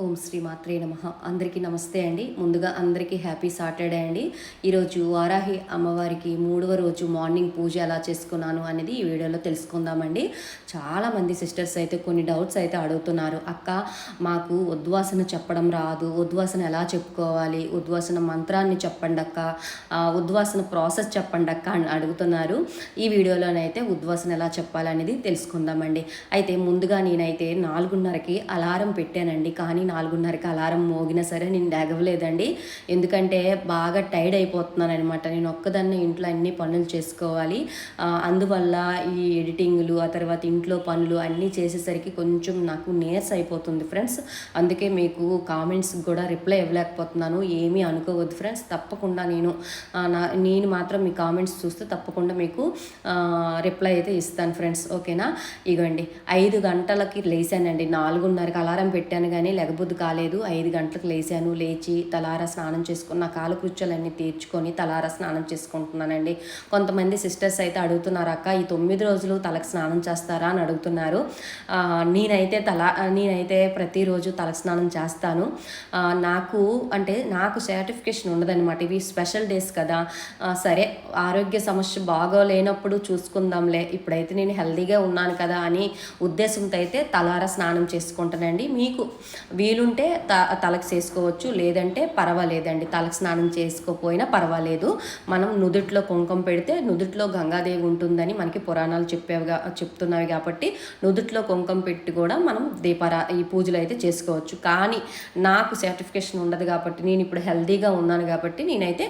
ఓం శ్రీ మాత్రే నమ. అందరికీ నమస్తే అండి. ముందుగా అందరికీ హ్యాపీ సాటర్డే అండి. ఈరోజు వారాహి అమ్మవారికి మూడవ రోజు మార్నింగ్ పూజ ఎలా చేసుకున్నాను అనేది ఈ వీడియోలో తెలుసుకుందామండి. చాలామంది సిస్టర్స్ అయితే కొన్ని డౌట్స్ అయితే అడుగుతున్నారు. అక్క మాకు ఉద్వాసన చెప్పడం రాదు. ఉద్వాసన ఎలా చెప్పుకోవాలి? ఉద్వాసన మంత్రాన్ని చెప్పండి అక్క. ఆ, ఉద్వాసన ప్రాసెస్ చెప్పండి అక్క అని అడుగుతున్నారు. ఈ వీడియోలోనైతే ఉద్వాసన ఎలా చెప్పాలనేది తెలుసుకుందామండి. అయితే ముందుగా నేనైతే నాలుగున్నరకి అలారం పెట్టానండి. కానీ నాలుగున్నరకి అలారం మోగినా సరే నేను లేగవలేదండి. ఎందుకంటే బాగా టైర్డ్ అయిపోతున్నాను అనమాట నేను ఒక్కదాన్నే ఇంట్లో అన్ని పనులు చేసుకోవాలి. అందువల్ల ఈ ఎడిటింగ్లు ఆ తర్వాత ఇంట్లో పనులు అన్నీ చేసేసరికి కొంచెం నాకు నేర్స్ అయిపోతుంది ఫ్రెండ్స్. అందుకే మీకు కామెంట్స్ కూడా రిప్లై ఇవ్వలేకపోతున్నాను. ఏమీ అనుకోవద్దు ఫ్రెండ్స్. తప్పకుండా నేను నా నేను మాత్రం మీ కామెంట్స్ చూస్తే తప్పకుండా మీకు రిప్లై అయితే ఇస్తాను ఫ్రెండ్స్. ఓకేనా? ఇగోండి. ఐదు గంటలకి లేచానండి నాలుగున్నరకి అలారం పెట్టాను కానీ లెగబుద్ధి కాలేదు. ఐదు గంటలకు లేచాను. లేచి తలారా స్నానం చేసుకుని నా కాలు కృత్యాలన్నీ తీర్చుకొని తలారా స్నానం చేసుకుంటున్నానండి. కొంతమంది సిస్టర్స్ అయితే అడుగుతున్నారు అక్క ఈ తొమ్మిది రోజులు తలకు స్నానం చేస్తారా? అని అడుగుతున్నారు. నేనైతే తల నేనైతే ప్రతిరోజు తలకు స్నానం చేస్తాను. నాకు అంటే నాకు సర్టిఫికేషన్ ఉండదన్నమాట. ఇవి స్పెషల్ డేస్ కదా. సరే ఆరోగ్య సమస్య బాగోలేనప్పుడు చూసుకుందాంలే. ఇప్పుడైతే నేను హెల్తీగా ఉన్నాను కదా అని ఉద్దేశంతో అయితే తలారా స్నానం చేసుకుంటానండి మీకు వీలుంటే త తలకు చేసుకోవచ్చు లేదంటే పర్వాలేదండి. తలకు స్నానం చేసుకోపోయినా పర్వాలేదు. మనం నుదుట్లో కుంకుమ పెడితే నుదుట్లో గంగాదేవి ఉంటుందని మనకి పురాణాలు చెప్పేవిగా చెప్తున్నవి కాబట్టి నుదుట్లో కుంకుమ పెట్టి కూడా మనం దీపారా ఈ పూజలు అయితే చేసుకోవచ్చు. కానీ నాకు సర్టిఫికేషన్ ఉండదు కాబట్టి నేను ఇప్పుడు హెల్తీగా ఉన్నాను కాబట్టి నేనైతే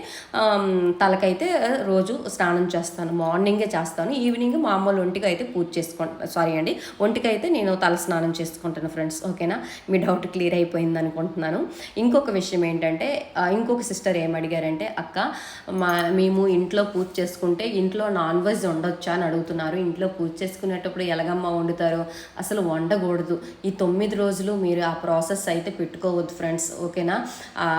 తలకైతే రోజు స్నానం చేస్తాను. మార్నింగే చేస్తాను. ఈవినింగ్ మామూలు ఒంటికి అయితే పూజ చేసుకుంటాను సారీ అండి ఒంటికి అయితే నేను తల స్నానం చేసుకుంటాను ఫ్రెండ్స్. ఓకేనా? మీ డౌట్ క్లియర్ అయిపోయింది అనుకుంటున్నాను. ఇంకొక విషయం ఏంటంటే ఇంకొక సిస్టర్ ఏం అడిగారంటే అక్క మా మేము ఇంట్లో పూజ చేసుకుంటే ఇంట్లో నాన్ వెజ్ వండొచ్చా? అని అడుగుతున్నారు. ఇంట్లో పూజ చేసుకునేటప్పుడు ఎలాగమ్మ వండుతారు? అసలు వండకూడదు. ఈ తొమ్మిది రోజులు మీరు ఆ ప్రాసెస్ అయితే పెట్టుకోవద్దు ఫ్రెండ్స్ ఓకేనా?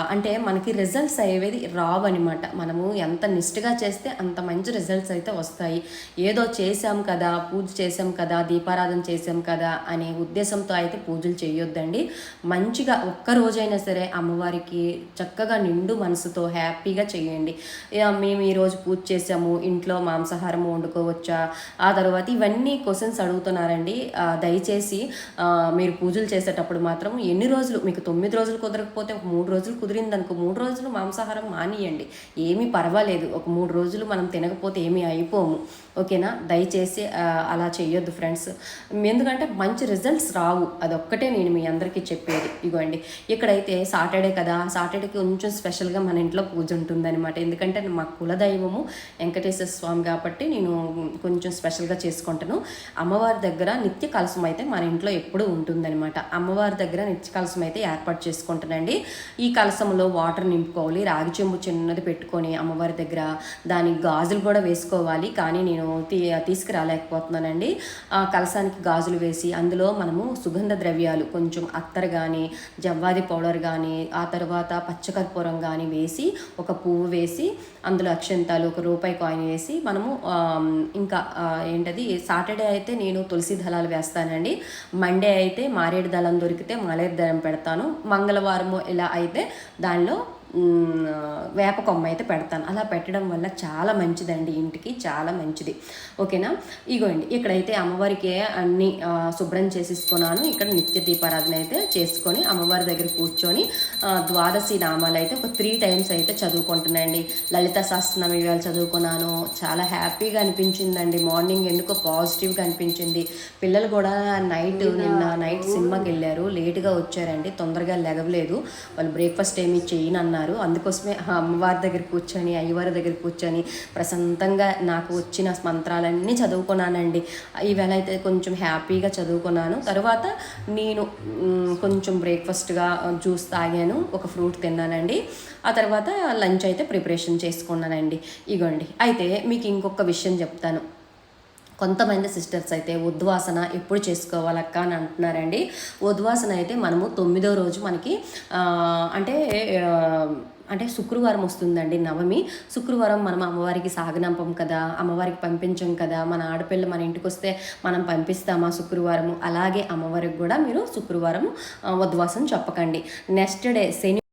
అంటే మనకి రిజల్ట్స్ అయ్యేది రావనమాట మనము ఎంత నిష్ఠగా చేస్తే అంత మంచి రిజల్ట్స్ అయితే వస్తాయి. ఏదో చేసాం కదా పూజ చేసాం కదా దీపారాధన చేసాం కదా అనే ఉద్దేశంతో అయితే పూజలు చేయొద్దండి. మంచిగా ఒక్క రోజైనా సరే అమ్మవారికి చక్కగా నిండు మనసుతో హ్యాపీగా చేయండి. మేము ఈరోజు పూజ చేసాము ఇంట్లో మాంసాహారం వండుకోవచ్చా? ఆ తర్వాత ఇవన్నీ క్వశ్చన్స్ అడుగుతున్నారండి. దయచేసి మీరు పూజలు చేసేటప్పుడు మాత్రం ఎన్ని రోజులు మీకు తొమ్మిది రోజులు కుదరకపోతే ఒక మూడు రోజులు కుదిరింది అనుకో మూడు రోజులు మాంసాహారం మానియండి. ఏమీ పర్వాలేదు. ఒక మూడు రోజులు మనం తినకపోతే ఏమీ అయిపోము. ఓకేనా? దయచేసి అలా చేయొద్దు ఫ్రెండ్స్. ఎందుకంటే మంచి రిజల్ట్స్ రావు. అదొక్కటే నేను మీ అందరికీ చెప్పేది. ఇగోండి. ఇక్కడైతే సాటర్డే కదా. సాటర్డేకి కొంచెం స్పెషల్గా మన ఇంట్లో పూజ ఉంటుందన్నమాట. ఎందుకంటే మా కులదైవము వెంకటేశ్వర స్వామి కాబట్టి నేను కొంచెం స్పెషల్గా చేసుకుంటాను. అమ్మవారి దగ్గర నిత్య కలసం అయితే మన ఇంట్లో ఎప్పుడూ ఉంటుందన్నమాట. అమ్మవారి దగ్గర నిత్య కలసం అయితే ఏర్పాటు చేసుకుంటానండి. ఈ కలసంలో వాటర్ నింపుకోవాలి. రాగి చెంబు చిన్నది పెట్టుకొని అమ్మవారి దగ్గర దానికి గాజులు కూడా వేసుకోవాలి. కానీ నేను తీ తీసుకురాలేకపోతున్నానండి. ఆ కలసానికి గాజులు వేసి అందులో మనము సుగంధ ద్రవ్యాలు కొంచెం అత్తరు కానీ జవ్వాది పౌడర్ కానీ ఆ తర్వాత పచ్చకర్పూరం కానీ వేసి ఒక పువ్వు వేసి అందులో అక్షంతాలు ఒక రూపాయి కాయిన్ వేసి మనము ఇంకా ఏంటది సాటర్డే అయితే నేను తులసి దళాలు వేస్తానండి. మండే అయితే మారేడు దళం దొరికితే మారేడు దళం పెడతాను. మంగళవారము ఇలా అయితే దానిలో వేప కొమ్మ అయితే పెడతాను. అలా పెట్టడం వల్ల చాలా మంచిదండి ఇంటికి చాలా మంచిది. ఓకేనా? ఇగోండి ఇక్కడైతే అమ్మవారికి అన్ని శుభ్రం చేసేసుకున్నాను. ఇక్కడ నిత్య దీపారాధన అయితే చేసుకొని అమ్మవారి దగ్గర కూర్చొని ద్వాదశి నామాలు అయితే ఒక త్రీ టైమ్స్ అయితే చదువుకుంటున్నానండి. లలిత సహస్రనామ ఇవాళ చదువుకున్నాను. చాలా హ్యాపీగా అనిపించిందండి. మార్నింగ్ ఎందుకో పాజిటివ్గా అనిపించింది. పిల్లలు కూడా నైట్ నిన్న నైట్ సినిమాకి వెళ్ళారు. లేట్గా వచ్చారండి. తొందరగా లెగవలేదు వాళ్ళు బ్రేక్ఫాస్ట్ ఏమి చేయను ఉన్నారు అందుకోసమే అమ్మవారి దగ్గర కూర్చొని అయ్యవారి దగ్గర కూర్చొని ప్రశాంతంగా నాకు వచ్చిన మంత్రాలన్నీ చదువుకున్నానండి. ఈవేళ అయితే కొంచెం హ్యాపీగా చదువుకున్నాను. తర్వాత నేను కొంచెం బ్రేక్ఫాస్ట్గా జ్యూస్ తాగాను ఒక ఫ్రూట్ తిన్నానండి. ఆ తర్వాత లంచ్ అయితే ప్రిపరేషన్ చేసుకున్నానండి. ఇగోండి. అయితే మీకు ఇంకొక విషయం చెప్తాను. కొంతమంది సిస్టర్స్ అయితే ఉద్వాసన ఎప్పుడు చేసుకోవాలక్క అని అంటున్నారండి. ఉద్వాసన అయితే మనము తొమ్మిదో రోజు మనకి అంటే అంటే శుక్రవారం వస్తుందండి నవమి. శుక్రవారం మనం అమ్మవారికి సాగనంపం కదా అమ్మవారికి పంపించం కదా మన ఆడపిల్ల మన ఇంటికి వస్తే మనం పంపిస్తామా శుక్రవారం అలాగే అమ్మవారికి కూడా మీరు శుక్రవారం ఉద్వాసం చెప్పకండి. నెక్స్ట్ డే శని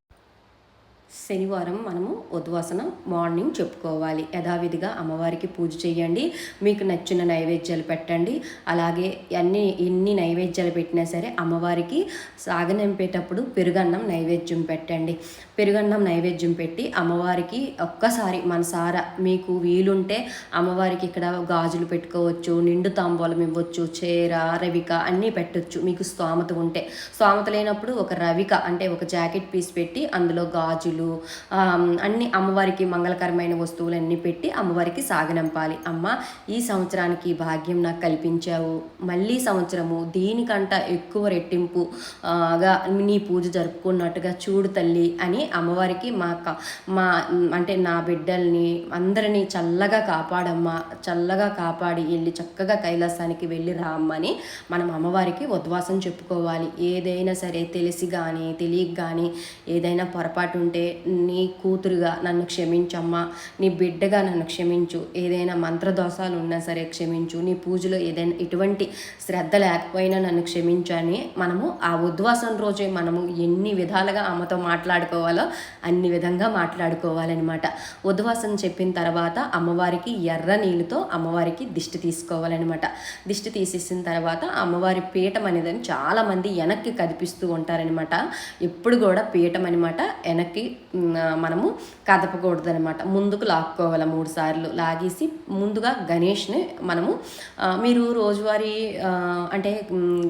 శనివారం మనము ఉద్వాసన మార్నింగ్ చెప్పుకోవాలి. యథావిధిగా అమ్మవారికి పూజ చేయండి. మీకు నచ్చిన నైవేద్యాలు పెట్టండి. అలాగే అన్ని ఎన్ని నైవేద్యాలు పెట్టినా సరే అమ్మవారికి సాగనింపేటప్పుడు పెరుగన్నం నైవేద్యం పెట్టండి. పెరుగన్నం నైవేద్యం పెట్టి అమ్మవారికి ఒక్కసారి మనసారా మీకు వీలుంటే అమ్మవారికి ఇక్కడ గాజులు పెట్టుకోవచ్చు నిండు తాంబూలం ఇవ్వచ్చు చీర రవిక అన్నీ పెట్టొచ్చు. మీకు స్తోమత ఉంటే. స్తోమత లేనప్పుడు ఒక రవిక అంటే ఒక జాకెట్ పీస్ పెట్టి అందులో గాజులు ఆమ్, అన్ని అమ్మవారికి మంగళకరమైన వస్తువులన్నీ పెట్టి అమ్మవారికి సాగనంపాలి. అమ్మ ఈ సంవత్సరానికి భాగ్యం నాకు కల్పించావు. మళ్ళీ సంవత్సరము దీనికంట ఎక్కువ రెట్టింపుగా నీ పూజ జరుపుకున్నట్టుగా చూడు తల్లి అని అమ్మవారికి మా మా అంటే నా బిడ్డల్ని అందరినీ చల్లగా కాపాడమ్మా చల్లగా కాపాడి వెళ్ళి చక్కగా కైలాసానికి వెళ్ళి రామ్మని మనం అమ్మవారికి ఉద్వాసం చెప్పుకోవాలి. ఏదైనా సరే తెలిసి కానీ తెలియక కానీ ఏదైనా పొరపాటు ఉంటే నీ కూతురుగా నన్ను క్షమించమ్మా నీ బిడ్డగా నన్ను క్షమించు. ఏదైనా మంత్రదోషాలు ఉన్నా సరే క్షమించు. నీ పూజలో ఏదైనా ఎటువంటి శ్రద్ధ లేకపోయినా నన్ను క్షమించని మనము ఆ ఉద్వాసం రోజే మనము ఎన్ని విధాలుగా అమ్మతో మాట్లాడుకోవాలో అన్ని విధంగా మాట్లాడుకోవాలన్నమాట. ఉద్వాసం చెప్పిన తర్వాత అమ్మవారికి ఎర్ర నీళ్ళతో అమ్మవారికి దిష్టి తీసుకోవాలన్నమాట. దిష్టి తీసేసిన తర్వాత అమ్మవారి పీఠం అనేది చాలామంది వెనక్కి కదిపిస్తూ ఉంటారనమాట ఎప్పుడు కూడా పీఠం అనమాట వెనక్కి మనము కదపకూడదు అనమాట ముందుకు లాక్కోవాలి మూడు సార్లు. లాగేసి ముందుగా గణేష్ని మనము మీరు రోజువారీ అంటే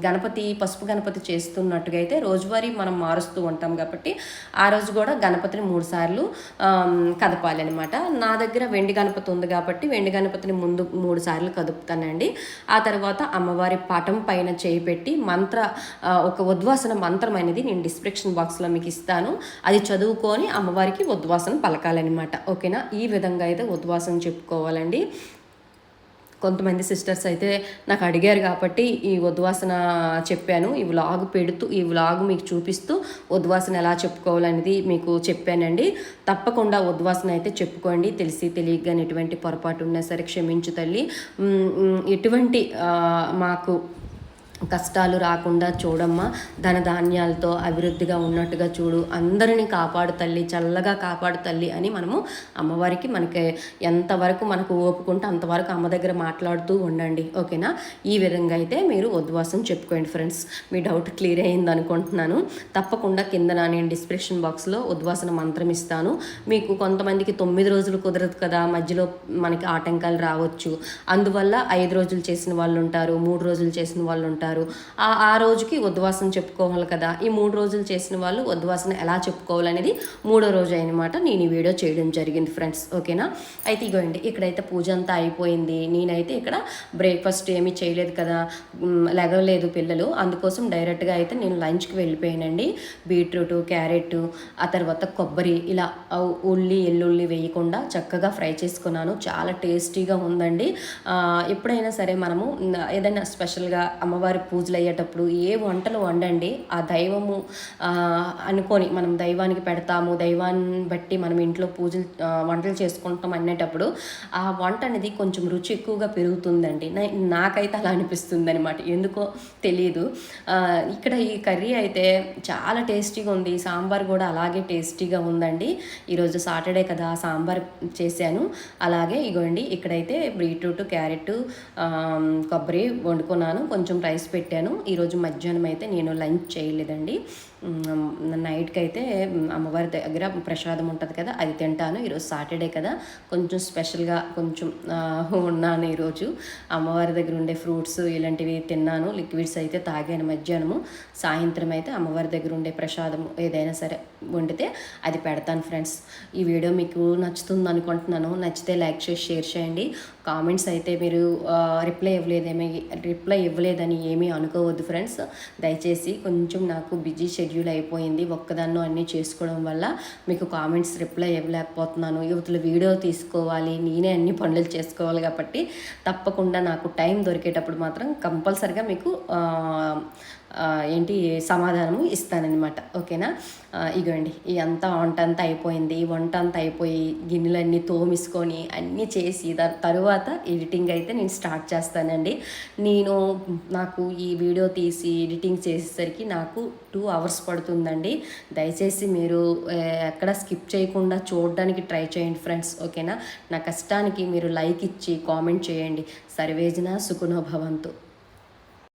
గణపతి పసుపు గణపతి చేస్తున్నట్టుగా అయితే రోజువారీ మనం మారుస్తూ ఉంటాం కాబట్టి ఆ రోజు కూడా గణపతిని మూడు సార్లు కదపాలి అనమాట నా దగ్గర వెండి గణపతి ఉంది కాబట్టి వెండి గణపతిని ముందు మూడు సార్లు కదుపుతానండి. ఆ తర్వాత అమ్మవారి పటం పైన చేయి పెట్టి మంత్ర ఒక ఉద్వాసన మంత్రం అనేది నేను డిస్క్రిప్షన్ బాక్స్లో మీకు ఇస్తాను. అది చదువుకొని అమ్మవారికి ఉద్వాసన పలకాలన్నమాట. ఓకేనా? ఈ విధంగా అయితే ఉద్వాసన చెప్పుకోవాలండి. కొంతమంది సిస్టర్స్ అయితే నాకు అడిగారు కాబట్టి ఈ ఉద్వాసన చెప్పాను. ఈ వ్లాగ్ పెడుతూ ఈ వ్లాగ్ మీకు చూపిస్తూ ఉద్వాసన ఎలా చెప్పుకోవాలనేది మీకు చెప్పానండి. తప్పకుండా ఉద్వాసన అయితే చెప్పుకోండి. తెలిసి తెలియగానే ఎటువంటి పొరపాటు ఉన్నా సరే క్షమించు తల్లి. ఎటువంటి మాకు కష్టాలు రాకుండా చూడమ్మా ధన ధాన్యాలతో అభివృద్ధిగా ఉన్నట్టుగా చూడు. అందరినీ కాపాడు తల్లి చల్లగా కాపాడు తల్లి అని మనము అమ్మవారికి మనకి ఎంతవరకు మనకు ఓపుకుంటే అంతవరకు అమ్మ దగ్గర మాట్లాడుతూ ఉండండి. ఓకేనా? ఈ విధంగా అయితే మీరు ఉద్వాసం చెప్పుకోండి ఫ్రెండ్స్. మీ డౌట్ క్లియర్ అయింది అనుకుంటున్నాను తప్పకుండా కింద నా నేను డిస్క్రిప్షన్ బాక్స్లో ఉద్వాసన మంత్రం ఇస్తాను. మీకు కొంతమందికి తొమ్మిది రోజులు కుదరదు కదా మధ్యలో మనకి ఆటంకాలు రావచ్చు. అందువల్ల ఐదు రోజులు చేసిన వాళ్ళు ఉంటారు మూడు రోజులు చేసిన వాళ్ళు ఉంటారు. ఆ ఆ రోజుకి ఉద్వాసన చెప్పుకోవాలి కదా. ఈ మూడు రోజులు చేసిన వాళ్ళు ఉద్వాసన ఎలా చెప్పుకోవాలనేది మూడో రోజు అనమాట నేను ఈ వీడియో చేయడం జరిగింది ఫ్రెండ్స్. ఓకేనా? అయితే ఇగోండి ఇక్కడైతే పూజ అంతా అయిపోయింది. నేనైతే ఇక్కడ బ్రేక్ఫాస్ట్ ఏమీ చేయలేదు కదా. లెగలేదు పిల్లలు. అందుకోసం డైరెక్ట్గా అయితే నేను లంచ్కి వెళ్ళిపోయానండి. బీట్రూట్ క్యారెట్ ఆ తర్వాత కొబ్బరి ఇలా ఉల్లి ఎల్లుల్లి వేయకుండా చక్కగా ఫ్రై చేసుకున్నాను. చాలా టేస్టీగా ఉందండి. ఎప్పుడైనా సరే మనము ఏదైనా స్పెషల్గా అమ్మవారి పూజలు అయ్యేటప్పుడు ఏ వంటలు వండండి ఆ దైవము అనుకొని మనం దైవానికి పెడతాము దైవాన్ని బట్టి మనం ఇంట్లో పూజలు వంటలు చేసుకుంటాం అనేటప్పుడు ఆ వంట అనేది కొంచెం రుచి ఎక్కువగా పెరుగుతుందండి. నాకైతే అలా అనిపిస్తుంది అనమాట ఎందుకో తెలియదు ఇక్కడ ఈ కర్రీ అయితే చాలా టేస్టీగా ఉంది. సాంబార్ కూడా అలాగే టేస్టీగా ఉందండి. ఈరోజు సాటర్డే కదా సాంబార్ చేశాను. అలాగే ఇగోండి ఇక్కడైతే బీట్రూట్ క్యారెట్ కొబ్బరి వండుకున్నాను. కొంచెం రైస్ పెట్టాను. ఈరోజు మధ్యాహ్నం అయితే నేను లంచ్ చేయలేదండి. నైట్కి అయితే అమ్మవారి దగ్గర ప్రసాదం ఉంటుంది కదా అది తింటాను. ఈరోజు సాటర్డే కదా కొంచెం స్పెషల్గా కొంచెం ఉన్నాను ఈరోజు. అమ్మవారి దగ్గర ఉండే ఫ్రూట్స్ ఇలాంటివి తిన్నాను లిక్విడ్స్ అయితే తాగాను మధ్యాహ్నము. సాయంత్రం అయితే అమ్మవారి దగ్గర ఉండే ప్రసాదం ఏదైనా సరే వండితే అది పెడతాను ఫ్రెండ్స్. ఈ వీడియో మీకు నచ్చుతుంది అనుకుంటున్నాను. నచ్చితే లైక్ చేసి షేర్ చేయండి. కామెంట్స్ అయితే మీరు రిప్లై ఇవ్వలేదేమీ రిప్లై ఇవ్వలేదని ఏమీ అనుకోవద్దు ఫ్రెండ్స్. దయచేసి కొంచెం నాకు బిజీ షెడ్యూల్ షెడ్యూల్ అయిపోయింది. ఒక్కదాన్నో అన్నీ చేసుకోవడం వల్ల మీకు కామెంట్స్ రిప్లై ఇవ్వలేకపోతున్నాను. యువతలు వీడియో తీసుకోవాలి. నేనే అన్ని పనులు చేసుకోవాలి కాబట్టి తప్పకుండా నాకు టైం దొరికేటప్పుడు మాత్రం కంపల్సరిగా మీకు ఏంటి సమాధానము ఇస్తానన్నమాట. ఓకేనా? ఇగోండి ఈ అంతా వంట అంతా అయిపోయింది వంట అంతా అయిపోయి గిన్నెలన్నీ తోమిసుకొని అన్నీ చేసి దాని తరువాత ఎడిటింగ్ అయితే నేను స్టార్ట్ చేస్తానండి. నేను నాకు ఈ వీడియో తీసి ఎడిటింగ్ చేసేసరికి నాకు టూ అవర్స్ పడుతుందండి. దయచేసి మీరు ఎక్కడ స్కిప్ చేయకుండా చూడడానికి ట్రై చేయండి ఫ్రెండ్స్. ఓకేనా? నా కష్టానికి మీరు లైక్ ఇచ్చి కామెంట్ చేయండి. సర్వేజన సుఖనోభవంతు